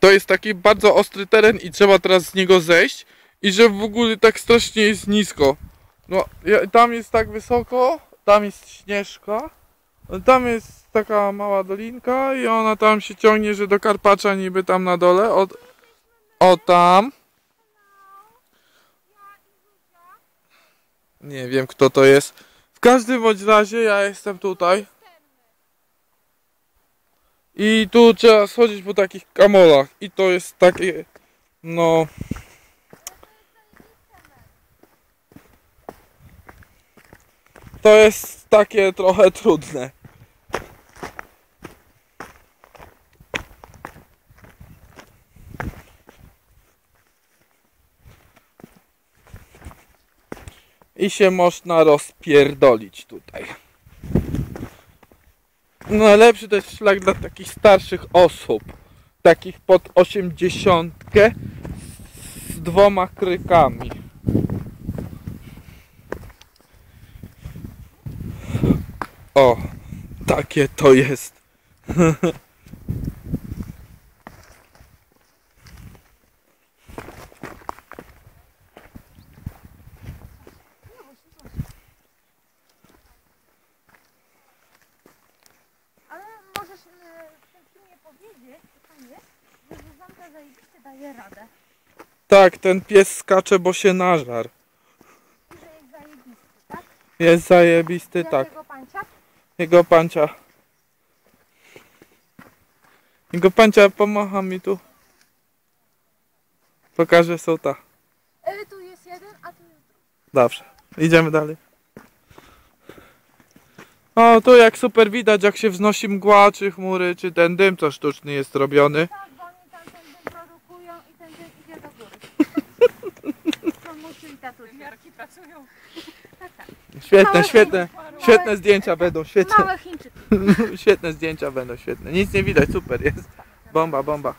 to jest taki bardzo ostry teren i trzeba teraz z niego zejść i że w ogóle tak strasznie jest nisko. No, tam jest tak wysoko, tam jest śnieżka, tam jest taka mała dolinka i ona tam się ciągnie, że do Karpacza niby tam na dole, od, o tam. Nie wiem kto to jest. W każdym bądź razie ja jestem tutaj. I tu trzeba schodzić po takich kamolach. I to jest takie, no... To jest takie trochę trudne. I się można rozpierdolić tutaj. Najlepszy to jest szlak dla takich starszych osób. Takich pod osiemdziesiątkę z dwoma krykami. O, takie to jest. e, tym filmie powiedzieć, kochanie, że Zuzanka zajebiście daje radę. Tak, ten pies skacze, bo się nażar. I że jest zajebisty, tak? Jest zajebisty, tak. Jakiego pancia? Jego pancia. Jego pancia pomacha mi tu. Pokażę sołta. E, tu jest jeden, a tu jest drugi. Dobrze. Idziemy dalej. O, tu jak super widać, jak się wznosi mgła, czy chmury, czy ten dym, co sztuczny jest robiony. Tak, bo oni tam ten dym produkują i ten dym idzie do góry. To musi i tatuś. Miarki pracują. Tak, tak. Świetne, świetne, świetne zdjęcia będą, świetne, Małe Chińczyki. świetne zdjęcia będą, świetne. Nic nie widać, super jest. Bomba, bomba.